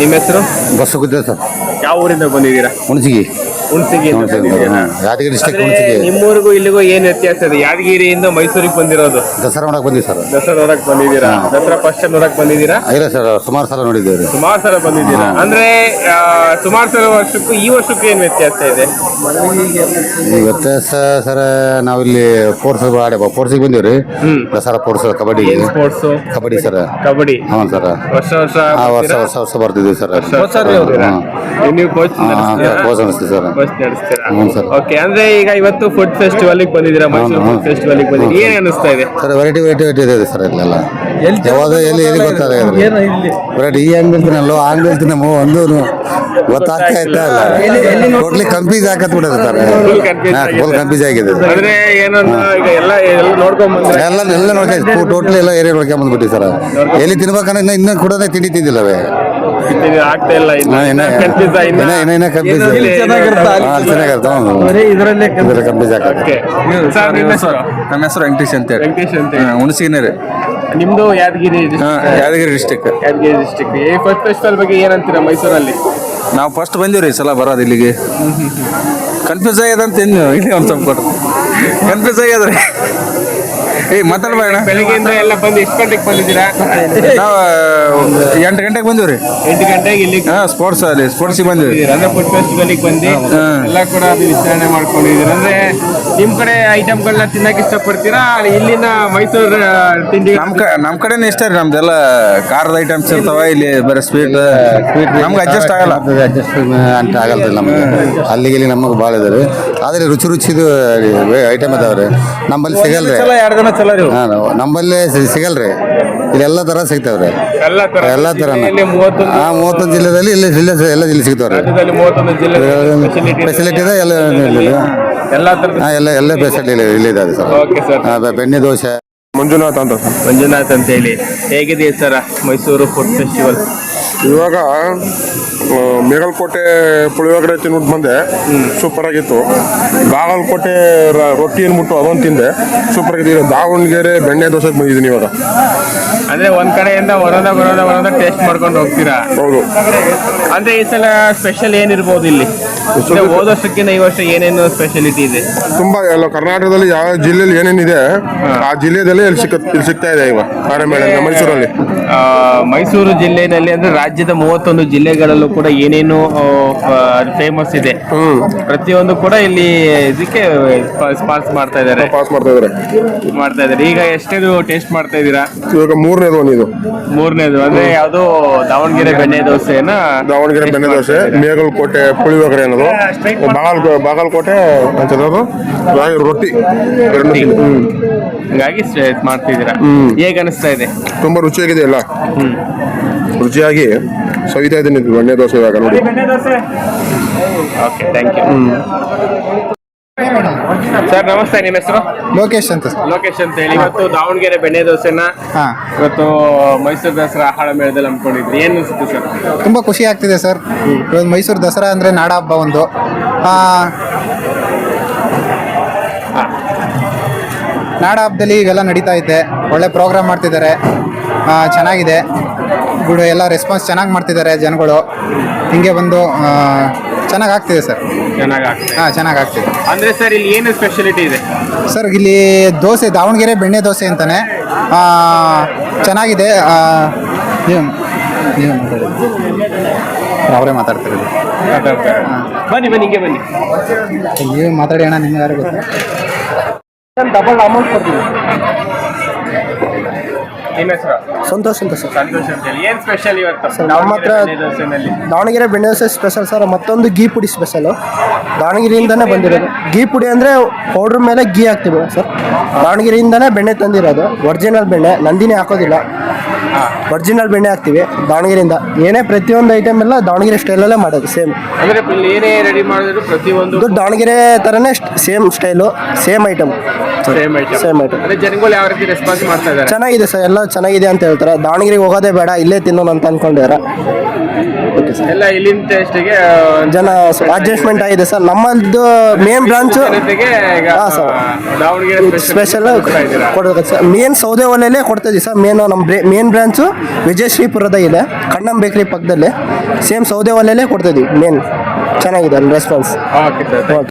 ನಿಮ್ಮ ಹೆಸರು? Bus sir ಯಾವ ಊರಿಂದ ಬಂದಿದ್ದೀರಾ? ಹುಣಸಿಗಿ. ಹುಣಸಿಗೆ ಯಾದಗಿರಿ ಡಿಸ್ಟಿಕ್ ಹುಣಸಿಗಿ. ನಿಮ್ಮೂರಿಗೂ ಇಲ್ಲಿಗೂ ಏನ್ ವ್ಯತ್ಯಾಸ ಇದೆ? ಯಾದಗಿರಿಯಿಂದ ಮೈಸೂರಿಗೆ ಬಂದಿರೋದು. ದಸರಾ ನೋಡಕ್ ಬಂದಿವಿ ಸರ್. ದಸರಾ ನೋಡಕ್ ಬಂದಿದ್ದೀರಾ ದಸರಾ ಫಸ್ಟ್ ಟೈಮ್ ನೋಡಕ್ ಬಂದಿದ್ದೀರಾ? ಇಲ್ಲ ಸರ್ ಸುಮಾರು ಸಲ ನೋಡಿದ್ದೇವೆ. ರೀ ಸುಮಾರು ಸಲ ಬಂದಿದ್ದೀರಾ? ಅಂದ್ರೆ ಸುಮಾರು ಸಲ ವರ್ಷಕ್ಕೂ ಈ ವರ್ಷಕ್ಕೂ ಏನ್ ವ್ಯತ್ಯಾಸ ಇದೆ? ಈ ವ್ಯತ್ಯಾಸ ಸರ್ ನಾವಿಲ್ಲಿ ಫೋರ್ಸ್ ಆಡ ಫೋರ್ಸಿಗೆ ಬಂದಿವ್ರಿ. Dasara force kabaddi. Sports kabaddi sir. Kabaddi. ಹ್ಞೂ ಸರ್. ವರ್ಷ ವರ್ಷ ವರ್ಷ ವರ್ಷ ವರ್ಷ ಬರ್ತಿದ್ವಿ ಸರ್? ಹಾಂ ನೀವು ಕೋಚ್ ಹಾಂ ಕೋಚ್ ಅನಿಸ್ತೀವಿ ಸರ್. ಬಸ್ ನಡೆಸ್ತೀರಾ? ಹ್ಞೂ ಸರ್. ಓಕೆ ಅಂದ್ರೆ ಈಗ ಇವತ್ತು ಫುಡ್ ಫೆಸ್ಟಿವಲ್ ಬಂದಿದ್ದೀರಾ ಮೈಸೂರು ಫುಡ್ ಫೆಸ್ಟಿವಲ್ ಬಂದಿದ್ದೀರಾ? ಏನ್ ಅನಿಸ್ತಾ ಇದೆ? ಸರ್ ವೆರೈಟಿ ವೆರೈಟಿ ವೆರೈಟಿ ಇದೆ ಸರ್ ಇಲ್ಲೆಲ್ಲ. ಯಾವಾಗ ಎಲ್ಲಿ ಎಲ್ಲಿ ಗೊತ್ತಾಗ ವೆರೈಟಿ ಈ ತಿನ್ನಲ್ಲೋ ಆ ಅಂಗಡಿ ತಿನ್ನಮೋ ಒಂದು ಗೊತ್ತಾಗ್ತಾ ಇಲ್ಲ. ಟೋಟ್ಲಿ ಕನ್ಫ್ಯೂಸ್ ಆಗತ್ ಬಿಡೋದು ಸರ್. Full confuse ಆಗಿದೆ. ಫುಲ್ ಕನ್ಫ್ಯೂಸ್ ಆಗಿದೆ ಎಲ್ಲ ಎಲ್ಲ ನೋಡ್ಕೊಂಡ್ ಬಂದ್ರೆ ಎಲ್ಲ ಎಲ್ಲ ನೋಡ್ಕೊಂಡು ಟೋಟಲಿ ಎಲ್ಲ ಏರಿಯಾ ನೋಡ್ಕೊಂಡ್ ಬಂದ್ಬಿಟ್ಟು ಸರ್. ಎಲ್ಲಿ ತಿನ್ಬೇಕಂದ್ರೆ ಇನ್ನ ಕೂಡ ತಿಂಡಿ ತಿಂದಿಲ್ಲವೇ ನಿಮ್ಮ ಹೆಸರು? ನಮ್ಮ ಹೆಸರು ವೆಂಕಟೇಶ್ ಅಂತ ಹೇಳಿ. ವೆಂಕಟೇಶ್ ನಿಮ್ದು ಯಾದಗಿರಿ ಹಾ, ಯಾದಗಿರಿ ಡಿಸ್ಟಿಕ್ ಯಾದಗಿರಿ ಡಿಸ್ಟಿಕ್ ಈ ಫಸ್ಟ್ ಫೆಸ್ಟಿವಲ್ ಬಗ್ಗೆ ಏನಂತೀರಾ ಮೈಸೂರಲ್ಲಿ? ನಾವು ಫಸ್ಟ್ ಬಂದೀವಿ ಸಲ ಬರೋದು ಇಲ್ಲಿಗೆ. ಕನ್ಫ್ಯೂಸ್ ಆಗ್ಯದ ಅಂತ ಇನ್ನು ಇಲ್ಲಿ ಒಂದು ಸ್ವಲ್ಪ ಕನ್ಫ್ಯೂಸ್ ಆಗ್ಯದ್ರಿ ಏ ಮಾತಾಡ್ಬೇಡ. ಬೆಳಿಗ್ಗೆಯಿಂದ ಎಲ್ಲ ಬಂದು ಎಷ್ಟು ಗಂಟೆಗೆ ಬಂದಿದ್ದೀರಾ? ನಾವು ಎಂಟು ಗಂಟೆಗೆ ಬಂದಿವ್ರಿ. ಎಂಟು ಗಂಟೆಗೆ ಇಲ್ಲಿ ಹಾಂ ಸ್ಪೋರ್ಟ್ಸ್ ಅಲ್ಲಿ ಸ್ಪೋರ್ಟ್ಸಿಗೆ ಬಂದಿವಿ. ಅಂದ್ರೆ ಫುಡ್ ಫೆಸ್ಟಿವಲಿಗೆ ಬಂದು ಎಲ್ಲ ಕೂಡ ಅದು ವಿಸ್ತರಣೆ ಮಾಡ್ಕೊಂಡಿದ್ದೀರಾ? ಅಂದ್ರೆ ನಿಮ್ ಕಡೆ ಐಟಮ್ಗಳನ್ನ ತಿನ್ನಕ್ಕೆ ಇಷ್ಟಪಡ್ತೀರಾ? ಇಲ್ಲಿನ ಮೈಸೂರು ತಿಂಡಿ ನಮ್ಮ ಕಡೆ ನಮ್ಮ ಕಡೆನೇ ಇಷ್ಟ ರೀ ನಮ್ದೆಲ್ಲ ಖಾರದ ಐಟಮ್ಸ್ ಇರ್ತಾವ ಇಲ್ಲಿ ಬರೀ ಸ್ವೀಟ್ ನಮ್ಗೆ ಅಡ್ಜಸ್ಟ್ ಆಗಲ್ಲ. ಅಡ್ಜಸ್ಟ್ ಅಂತ ಆಗಲ್ಲ ನಮಗೆ. ಅಲ್ಲಿಗೆ ಇಲ್ಲಿ ನಮಗೆ ಭಾಳ ಇದಾವೆ ರೀ. ಆದರೆ ರುಚಿ ರುಚಿದು ಐಟಮ್ ಇದಾವೆ ರೀ ನಮ್ಮಲ್ಲಿ ಸಿಗಲ್ಲ ರೀ ಎರಡು ದಿನ ಚಲೋ ರೀ ಹಾಂ ನಮ್ಮಲ್ಲಿ ಸಿ- ಸಿಗಲ್ರಿ. ಇಲ್ಲಿ ಎಲ್ಲ ತರ ಸಿಗ್ತಾವ್ರಿ. ಎಲ್ಲ ತರ ಎಲ್ಲ ಇಲ್ಲಿ ಮೂವತ್ತೊಂದು ಹಾಂ ಮೂವತ್ತೊಂದು ಜಿಲ್ಲೆದಲ್ಲಿ ಇಲ್ಲಿ ಜಿಲ್ಲೆ ಎಲ್ಲ ಜಿಲ್ಲೆ ಸಿಗ್ತಾವ್ರಿ. ರಾಜ್ಯದಲ್ಲಿ ಮೂವತ್ತೊಂದು ಜಿಲ್ಲೆ ಫೆಸಿಲಿಟಿ ಇದೆ. ಎಲ್ಲ ಎಲ್ಲಾ ತರದ ಹಾಂ ಎಲ್ಲ ಎಲ್ಲ ಫೆಸಿಲಿಟಿ ಇಲ್ಲಿ ಇದೆ ಇದಾವೆ ಸರ್. ಓಕೆ ಸರ್ ಹಾಂ ಬೆಣ್ಣೆ ದೋಸೆ. ಮಂಜುನಾಥ್ ಅಂತ ಮಂಜುನಾಥ್ ಅಂತ ಹೇಳಿ. ಹೇಗಿದೆ ಸರ? Mysuru food festival? ಇವಾಗ ಮೇಗಲ್ಕೋಟೆ ಮೇಗಲಕೋಟೆ ಪುಳಿಯೋಗರೆ ತಿನ್ಬಿಟ್ಟು ಬಂದೆ. ಸೂಪರ್ ಆಗಿತ್ತು. ಬಾಗಲ್ಕೋಟೆ ರ- ರೊಟ್ಟಿ ಅನ್ಬಿಟ್ಟು ಅದೊಂದು ತಿಂದೆ. ಸೂಪರ್ ಆಗಿದೆ ದಾವಣಗೆರೆ ಬೆಣ್ಣೆ ದೋಸೆ ಬಂದಿದ್ದೀನಿ ಇವಾಗ. ಅಂದ್ರೆ ಒಂದ್ ಕಡೆಯಿಂದ ಹೊರದ ಬರೋದ ಬರೋದ ಟೇಸ್ಟ್ ಮಾಡ್ಕೊಂಡು ಹೋಗ್ತೀರಾ? ಹೌದು. ಅಂದ್ರೆ ಈ ಸಲ ಸ್ಪೆಷಲ್ ಏನಿರ್ಬೋದು ಇಲ್ಲಿ? ಅಂದ್ರೆ ಹೋದ ವರ್ಷಕ್ಕಿಂತ ಈ ವರ್ಷ ಏನೇನು ಸ್ಪೆಷಾಲಿಟಿ ಇದೆ? ತುಂಬಾ ಎಲ್ಲ ಕರ್ನಾಟಕದಲ್ಲಿ ಯಾವ ಜಿಲ್ಲೆಯಲ್ಲಿ ಏನೇನಿದೆ ಆ ಜಿಲ್ಲೆದಲ್ಲಿ ಇಲ್ಲಿ ಸಿಕ್ಕ ಇಲ್ಲಿ ಸಿಗ್ತಾ ಇದೆ ಇವಾಗ ಆರಮೇಳ ಮೈಸೂರಲ್ಲಿ. ಆ, ಮೈಸೂರು ಜಿಲ್ಲೆಯಲ್ಲಿ ಅಂದ್ರೆ ರಾಜ್ಯದ ಮೂವತ್ತೊಂದು ಜಿಲ್ಲೆಗಳಲ್ಲೂ ಕೂಡ ಏನೇನು ಫೇಮಸ್ ಇದೆ. ಹ್ಮ್. ಪ್ರತಿಯೊಂದು ಕೂಡ ಇಲ್ಲಿ ಇದಕ್ಕೆ ಸ್ಪಾನ್ಸ್ ಮಾಡ್ತಾ ಇದ್ದಾರೆ. ಪಾಸ್ ಮಾಡ್ತಾ ಇದಾರೆ ಮಾಡ್ತಾ ಇದ್ದಾರೆ. ಈಗ ಎಷ್ಟೇದು ಟೇಸ್ಟ್ ಮಾಡ್ತಾ ಇದ್ದೀರಾ? ಇವಾಗ ಮೂರನೇದು ಒಂದು ಇದು. ಮೂರನೇದು. ಅಂದ್ರೆ ಯಾವುದು ದಾವಣಗೆರೆ ಬೆಣ್ಣೆ ದೋಸೆನ ದಾವಣಗೆರೆ ಬೆಣ್ಣೆ ದೋಸೆ ಮೇಗಲಕೋಟೆ ಪುಳಿಯೋಗರೆ ಅನ್ನೋದು. ಬಾಗಲ್ ಬಾಗಲಕೋಟೆ ಅಂತ ರೊಟ್ಟಿ. ಎರಡು ಹಾಗಾಗಿ ಸ್ಟ್ರೇಟ್ ಮಾಡ್ತಿದ್ದೀರಾ? ಹೇಗೆ ಅನಿಸ್ತಾ ಇದೆ? ತುಂಬಾ ರುಚಿಯಾಗಿದೆ ಎಲ್ಲ. ರುಚಿಯಾಗಿ ಸವಿತಾ ಇದ್ದೀನಿ ಇದು ಬೆಣ್ಣೆ ದೋಸೆ ಇವಾಗ ನೋಡಿ. ಓಕೆ ಥ್ಯಾಂಕ್ ಯು ಸರ್ ನಮಸ್ತೆ ನಿಮ್ಮ ಹೆಸರು? ಲೋಕೇಶ್ ಅಂತ. ಲೋಕೇಶ್ ಅಂತ ಹೇಳಿ. ಇವತ್ತು ದಾವಣಗೆರೆ ಬೆಣ್ಣೆ ದೋಸೆನ ಹಾ. ಇವತ್ತು ಮೈಸೂರು ದಸರಾ ಆಹಾರ ಮೇಳದಲ್ಲಿ ಹಮ್ಮಿಕೊಂಡಿದ್ರಿ. ಏನು ಅನ್ಸುತ್ತೆ ಸರ್? ತುಂಬಾ ಖುಷಿ ಆಗ್ತಿದೆ ಸರ್. ಇವತ್ತು ಮೈಸೂರು ದಸರಾ ಅಂದ್ರೆ ನಾಡ ಹಬ್ಬ ಒಂದು. ಆ, ನಾಡ ಹಬ್ಬದಲ್ಲಿ ಇವೆಲ್ಲ ನಡೀತಾ ಇದೆ. ಒಳ್ಳೆ ಪ್ರೋಗ್ರಾಮ್ ಮಾಡ್ತಿದ್ದಾರೆ. ಚೆನ್ನಾಗಿದೆ. ಗುಡ್ ಎಲ್ಲ ರೆಸ್ಪಾನ್ಸ್ ಚೆನ್ನಾಗಿ ಮಾಡ್ತಿದ್ದಾರೆ ಜನಗಳು. ಹಿಂಗೆ ಬಂದು ಚೆನ್ನಾಗಿ ಆಗ್ತಿದೆ ಸರ್. ಚೆನ್ನಾಗಿ ಹಾಂ ಚೆನ್ನಾಗಿ ಆಗ್ತಿದೆ. ಅಂದರೆ ಸರ್ ಇಲ್ಲಿ ಏನು ಸ್ಪೆಷಾಲಿಟಿ ಇದೆ? ಸರ್ ಇಲ್ಲಿ ದೋಸೆ ದಾವಣಗೆರೆ ಬೆಣ್ಣೆ ದೋಸೆ ಅಂತಾನೆ. ಚೆನ್ನಾಗಿದೆ. ಅವರೇ ಮಾತಾಡ್ತಿರೋದು. ಬನ್ನಿ ಬನ್ನಿ ಹಿಂಗೆ ಬನ್ನಿ. ನೀವು ಮಾತಾಡಿ ಅಣ್ಣ ನಿಮ್ಗೆ ಯಾರು ಗೊತ್ತು? ಡಬಲ್ ಅಮೌಂಟ್ ನಿಮ್ಮ ಹೆಸರು? ಸಂತೋಷ್ ಅಂತ ಸರ್. ಸಂತೋಷ್ ಅಂತ ಏನು ಸ್ಪೆಷಲ್ ಇವತ್ತು? ನಮ್ಮ ಹತ್ರ- ದಾವಣಗೆರೆ ಬೆಣ್ಣೆ ದೋಸೆನಲ್ಲಿ ದಾವಣಗೆರೆ ಬೆಣ್ಣೆ ದೋಸೆ ಸ್ಪೆಷಲ್ ಸರ್. ಮತ್ತೊಂದು ಗೀ ಪುಡಿ ಸ್ಪೆಷಲು ದಾವಣಗೆರೆಯಿಂದನೇ ಬಂದಿರೋದು. ಗೀ ಪುಡಿ ಅಂದರೆ ಪೌಡ್ರ್ ಮೇಲೆ ಗೀ ಹಾಕ್ತೀವಿ ಸರ್. ದಾವಣಗೆರೆಯಿಂದನೇ ಬೆಣ್ಣೆ ತಂದಿರೋದು. ಒರಿಜಿನಲ್ ಬೆಣ್ಣೆ. ನಂದಿನಿ ಹಾಕೋದಿಲ್ಲ. ಒರಿಜಿನಲ್ ಬೆಣ್ಣೆ ಹಾಕ್ತೀವಿ ದಾವಣಗೆರೆಯಿಂದ. ಏನೇ ಪ್ರತಿಯೊಂದು ಐಟಮ್ ಎಲ್ಲ ದಾವಣಗೆರೆ ಸ್ಟೈಲಲ್ಲೇ ಮಾಡೋದು ಸೇಮ್ ಅಂದ್ರೆ ಏನೇ ರೆಡಿ ಮಾಡಿದ್ರು ಪ್ರತಿಯೊಂದು ದಾವಣಗೆರೆ ಥರನೇ same style same item same item same item ಜನಗಳು ಯಾವ ರೀತಿ ರೆಸ್ಪಾನ್ಸ್ ಮಾಡ್ತಾ ಇದ್ದಾರೆ? ಚೆನ್ನಾಗಿದೆ ಸರ್ ಎಲ್ಲ ಚೆನ್ನಾಗಿದೆ ಅಂತ ಹೇಳ್ತಾರೆ. ದಾವಣಗೆರೆಗೆ ಹೋಗೋದೇ ಬೇಡ ಇಲ್ಲೇ ತಿನ್ನೋಣ ಅಂತ ಅನ್ಕೊಂಡಿದ್ದಾರೆ. ಎಲ್ಲ ಇಲ್ಲಿನ ಟೇಸ್ಟಿಗೆ ಜನ ಅಡ್ಜಸ್ಟ್ಮೆಂಟ್ ಆಗಿದೆ ಸರ್ ನಮ್ಮದು ಮೇನ್ ಬ್ರಾಂಚು ಜನತೆಗೆ ಈಗ ಹಾ, ಸರ್. ದಾವಣಗೆರೆ ಸ್ಪೆಷಲ್ ಕೊಡೋದು ಸರ್ ಮೇನ್ ಸೌದೆ ಒಲೆಯಲ್ಲೇ ಕೊಡ್ತಾ ಇದೀವಿ ಸರ್ ಮೇನ್ ನಮ್ಮ ಮೇನ್ ಮೇನ್ ಬ್ರಾಂಚು ವಿಜಯಶ್ರೀಪುರದ ಇದೆ ಕಣ್ಣಂ ಬೇಕ್ರಿ ಪಕ್ಕದಲ್ಲಿ. ಸೇಮ್ ಸೌದೆ ಒಲೆಯಲ್ಲೇ ಕೊಡ್ತಿದ್ವಿ ಮೇನ್ ಚೆನ್ನಾಗಿದೆ ಅಲ್ಲಿ ರೆಸ್ಪಾನ್ಸ್ ಓಕೆ ಸರ್